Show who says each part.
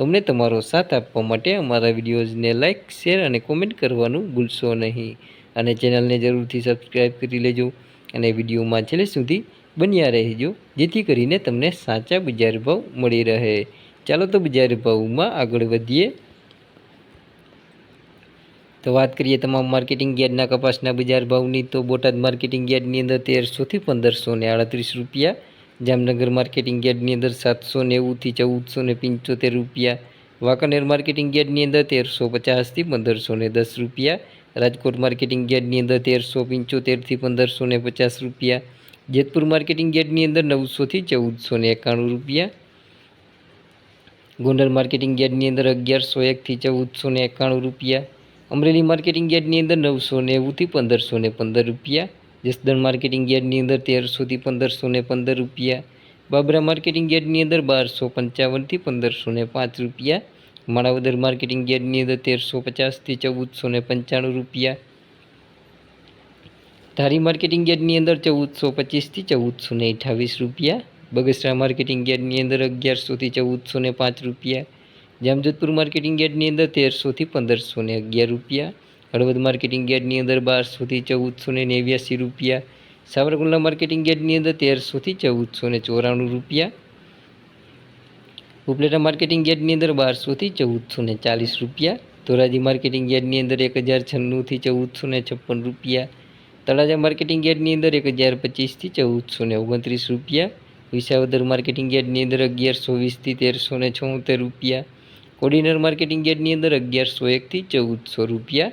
Speaker 1: તો અમને તમારો સાથ આપવા માટે અમારા વિડીયોઝને લાઇક શેર અને કોમેન્ટ કરવાનું ભૂલશો નહીં. અને ચેનલને જરૂરથી સબસ્ક્રાઈબ કરી લેજો અને વિડીયોમાં છેલ્લે સુધી બન્યા રહેજો, જેથી કરીને તમને સાચા બજાર ભાવ મળી રહે. ચાલો તો બજાર ભાવમાં આગળ વધીએ. તો વાત કરીએ તમામ માર્કેટિંગ યાર્ડના કપાસના બજાર ભાવની, તો બોટાદ માર્કેટિંગ યાર્ડની અંદર તેરસોથી પંદરસો ને આડત્રીસ રૂપિયા જામનગર માર્કેટિંગ યાર્ડની અંદર સાતસો નેવુંથી ચૌદસો ને પંચોતેર રૂપિયા, વાંકાનેર માર્કેટિંગ યાર્ડની અંદર તેરસો પચાસથી પંદરસો ને દસ રૂપિયા, રાજકોટ માર્કેટિંગ યાર્ડની અંદર તેરસો પંચોતેરથી પંદરસો ને પચાસ રૂપિયા, જેતપુર માર્કેટિંગ યાર્ડની અંદર નવસોથી ચૌદસો ને એકાણું રૂપિયા, ગોંડલ માર્કેટિંગ યાર્ડની અંદર અગિયારસો એકથી ચૌદસો ને એકાણું રૂપિયા, અમરેલી માર્કેટિંગ યાર્ડની અંદર નવસો નેવુંથી પંદરસો ને પંદર રૂપિયા જસદણ માર્કેટિંગ યાર્ડની અંદર તેરસોથી પંદરસો ને પંદર રૂપિયા, બાબરા માર્કેટિંગ યાર્ડની અંદર બારસો પંચાવનથી પંદરસો ને પાંચ રૂપિયા, માણાવદર માર્કેટિંગ યાર્ડની અંદર તેરસો પચાસથી ચૌદસો ને પંચાણું રૂપિયા, ધારી માર્કેટિંગ યાર્ડની અંદર ચૌદસો પચીસથી ચૌદસો ને અઠ્ઠાવીસ રૂપિયા, બગસરા માર્કેટિંગ યાર્ડની અંદર અગિયારસોથી ચૌદસો ને પાંચ રૂપિયા, જામજોધપુર માર્કેટિંગ યાર્ડની અંદર તેરસોથી પંદરસો ને અગિયાર રૂપિયા હળવદ માર્કેટિંગ યાર્ડની અંદર બારસોથી ચૌદસો ને નેવ્યાસી રૂપિયા. સાવરકુંડલા માર્કેટિંગ યાર્ડની અંદર તેરસોથી ચૌદસો ને ચોરાણું રૂપિયા. ઉપલેટા માર્કેટિંગ યાર્ડની અંદર બારસોથી ચૌદસો ને ચાલીસ રૂપિયા. ધોરાજી માર્કેટિંગ યાર્ડની અંદર એક હજાર છન્નુંથી ચૌદસો ને છપ્પન રૂપિયા. તળાજા માર્કેટિંગ યાર્ડની અંદર એક હજાર પચીસથી ચૌદસો ને ઓગણત્રીસ રૂપિયા. વિસાવદર માર્કેટિંગ યાર્ડની અંદર અગિયારસો વીસથી તેરસો ને છોતેર રૂપિયા. કોડિનર માર્કેટિંગ યાર્ડની અંદર અગિયારસો એકથી ચૌદસો રૂપિયા.